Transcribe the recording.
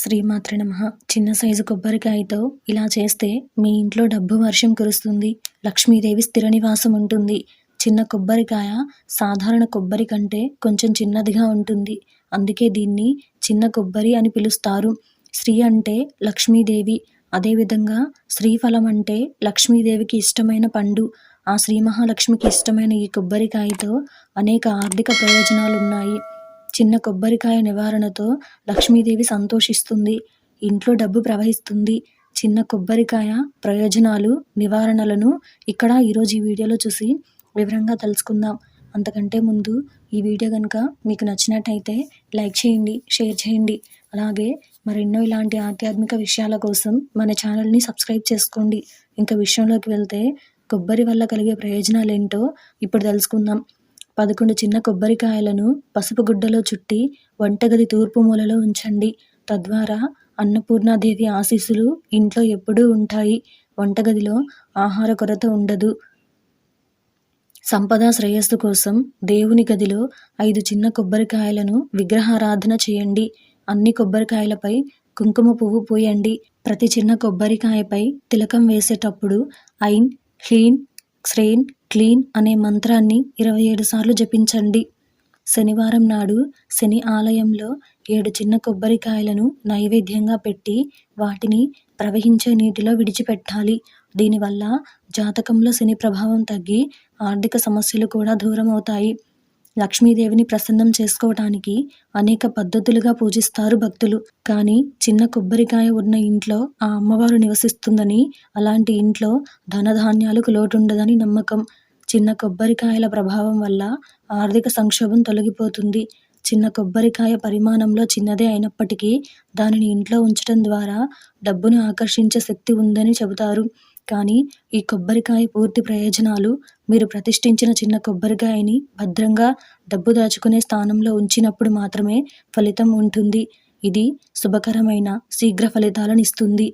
శ్రీమాత్రి నమ. చిన్న సైజు కొబ్బరికాయతో ఇలా చేస్తే మీ ఇంట్లో డబ్బు వర్షం కురుస్తుంది. లక్ష్మీదేవి స్థిర నివాసం ఉంటుంది. చిన్న కొబ్బరికాయ సాధారణ కొబ్బరి కంటే కొంచెం చిన్నదిగా ఉంటుంది. అందుకే దీన్ని చిన్న కొబ్బరి అని పిలుస్తారు. శ్రీ అంటే లక్ష్మీదేవి. అదేవిధంగా శ్రీఫలం అంటే లక్ష్మీదేవికి ఇష్టమైన పండు. ఆ శ్రీ మహాలక్ష్మికి ఇష్టమైన ఈ కొబ్బరికాయతో అనేక ఆర్థిక ప్రయోజనాలు ఉన్నాయి చిన్న కొబ్బరికాయ నివారణతో లక్ష్మీదేవి సంతోషిస్తుంది. ఇంట్లో డబ్బు ప్రవహిస్తుంది. చిన్న కొబ్బరికాయ ప్రయోజనాలు నివారణలను ఇక్కడ ఈరోజు ఈ వీడియోలో చూసి వివరంగా తెలుసుకుందాం. అంతకంటే ముందు ఈ వీడియో కనుక మీకు నచ్చినట్టయితే లైక్ చేయండి షేర్ చేయండి. అలాగే మరెన్నో ఇలాంటి ఆధ్యాత్మిక విషయాల కోసం మన ఛానల్ని సబ్స్క్రైబ్ చేసుకోండి. ఇంకా విషయంలోకి వెళ్తే కొబ్బరి వల్ల కలిగే ప్రయోజనాలు ఏంటో ఇప్పుడు తెలుసుకుందాం. పదకొండు చిన్న కొబ్బరికాయలను పసుపు గుడ్డలో చుట్టి వంటగది తూర్పు మూలలో ఉంచండి. తద్వారా అన్నపూర్ణాదేవి ఆశీస్సులు ఇంట్లో ఎప్పుడూ ఉంటాయి. వంటగదిలో ఆహార కొరత ఉండదు. సంపద శ్రేయస్సు కోసం దేవుని గదిలో ఐదు చిన్న కొబ్బరికాయలను విగ్రహారాధన చేయండి. అన్ని కొబ్బరికాయలపై కుంకుమ పువ్వు పూయండి. ప్రతి చిన్న కొబ్బరికాయపై తిలకం వేసేటప్పుడు ఐన్ హ్లీన్ శ్రేన్ క్లీన్ అనే మంత్రాన్ని ఇరవై ఏడు సార్లు జపించండి. శనివారం నాడు శని ఆలయంలో ఏడు చిన్న కొబ్బరికాయలను నైవేద్యంగా పెట్టి వాటిని ప్రవహించే నీటిలో విడిచిపెట్టాలి. దీనివల్ల జాతకంలో శని ప్రభావం తగ్గి ఆర్థిక సమస్యలు కూడా దూరం అవుతాయి లక్ష్మీదేవిని ప్రసన్నం చేసుకోవటానికి అనేక పద్ధతులుగా పూజిస్తారు భక్తులు. కానీ చిన్న కొబ్బరికాయ ఉన్న ఇంట్లో ఆ అమ్మవారు నివసిస్తుందని అలాంటి ఇంట్లో ధనధాన్యాలకు లోటుండదని నమ్మకం. చిన్న కొబ్బరికాయల ప్రభావం వల్ల ఆర్థిక సంక్షోభం తొలగిపోతుంది. చిన్న కొబ్బరికాయ పరిమాణంలో చిన్నదే అయినప్పటికీ దానిని ఇంట్లో ఉంచడం ద్వారా డబ్బును ఆకర్షించే శక్తి ఉందని చెబుతారు. కానీ ఈ కొబ్బరికాయ పూర్తి ప్రయోజనాలు మీరు ప్రతిష్ఠించిన చిన్న కొబ్బరికాయని భద్రంగా డబ్బు దాచుకునే స్థానంలో ఉంచినప్పుడు మాత్రమే ఫలితం ఉంటుంది. ఇది శుభకరమైన శీఘ్ర ఫలితాలను ఇస్తుంది.